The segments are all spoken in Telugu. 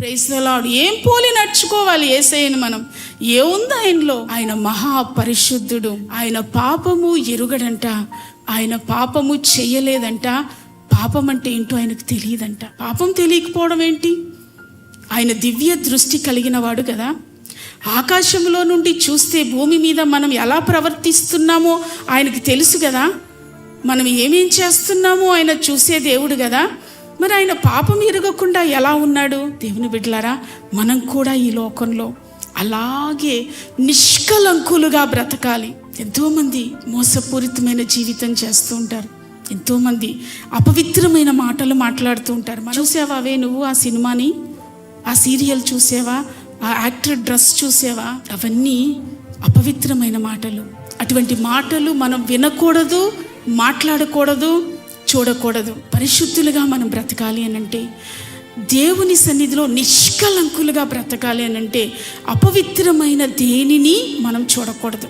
ప్రేసినలాడు ఏం పోలి నడుచుకోవాలి ఏసయ్యని మనం? ఏముంది ఆయనలో? ఆయన మహా పరిశుద్ధుడు ఆయన పాపము ఎరుగడంట. ఆయన పాపము చెయ్యలేదంట పాపం అంటే ఏంటో ఆయనకు తెలియదంట. పాపం తెలియకపోవడం ఏంటి? ఆయన దివ్య దృష్టి కలిగిన వాడు కదా. ఆకాశంలో నుండి చూస్తే భూమి మీద మనం ఎలా ప్రవర్తిస్తున్నామో ఆయనకి తెలుసు కదా. మనం ఏమేం చేస్తున్నామో ఆయన చూసే దేవుడు కదా. మరి ఆయన పాపం ఎరగకుండా ఎలా ఉన్నాడు? దేవుని బిడ్డలారా మనం కూడా ఈ లోకంలో అలాగే నిష్కలంకులుగా బ్రతకాలి. ఎంతోమంది మోసపూరితమైన జీవితం చేస్తూ ఉంటారు. ఎంతోమంది అపవిత్రమైన మాటలు మాట్లాడుతూ ఉంటారు. చూసావా అవే? నువ్వు ఆ సినిమాని? ఆ సీరియల్ చూసావా? ఆ యాక్టర్ డ్రెస్ చూసావా? అవన్నీ అపవిత్రమైన మాటలు. అటువంటి మాటలు మనం వినకూడదు మాట్లాడకూడదు చూడకూడదు. పరిశుద్ధులుగా మనం బ్రతకాలి అని అంటే దేవుని సన్నిధిలో నిష్కలంకులుగా బ్రతకాలి అని అంటే అపవిత్రమైన దేనిని మనం చూడకూడదు.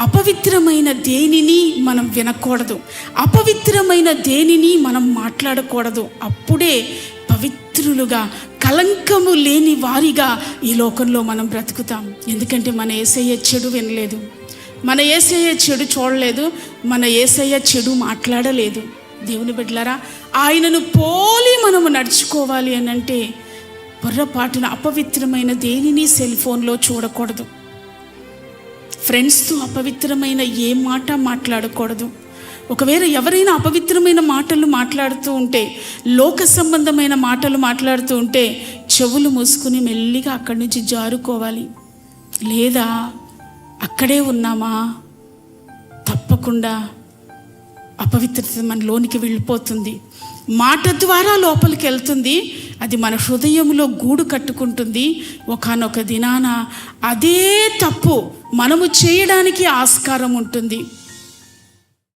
అపవిత్రమైన దేనిని మనం వినకూడదు. అపవిత్రమైన దేనిని మనం మాట్లాడకూడదు. అప్పుడే పవిత్రులుగా కలంకము లేని వారిగా ఈ లోకంలో మనం బ్రతుకుతాం. ఎందుకంటే మన ఏసయ్య చెడు వినలేదు. మన ఏసయ్య చెడు చూడలేదు. మన ఏసయ్య చెడు మాట్లాడలేదు. దేవుని బిడ్డలారా ఆయనను పోలి మనము నడుచుకోవాలి అని అంటే పొర్రపాటున అపవిత్రమైన దేనిని సెల్ ఫోన్లో చూడకూడదు. ఫ్రెండ్స్తో అపవిత్రమైన ఏ మాట మాట్లాడకూడదు. ఒకవేళ ఎవరైనా అపవిత్రమైన మాటలు మాట్లాడుతూ ఉంటే లోక సంబంధమైన మాటలు మాట్లాడుతూ ఉంటే చెవులు మూసుకుని మెల్లిగా అక్కడి నుంచి జారుకోవాలి. లేదా అక్కడే ఉన్నామా? తప్పకుండా అపవిత్రత మన లోనికి వెళ్ళిపోతుంది. మాట ద్వారా లోపలికి వెళ్తుంది. అది మన హృదయంలో గూడు కట్టుకుంటుంది. ఒకానొక దినాన అదే తప్పు మనము చేయడానికి ఆస్కారం ఉంటుంది.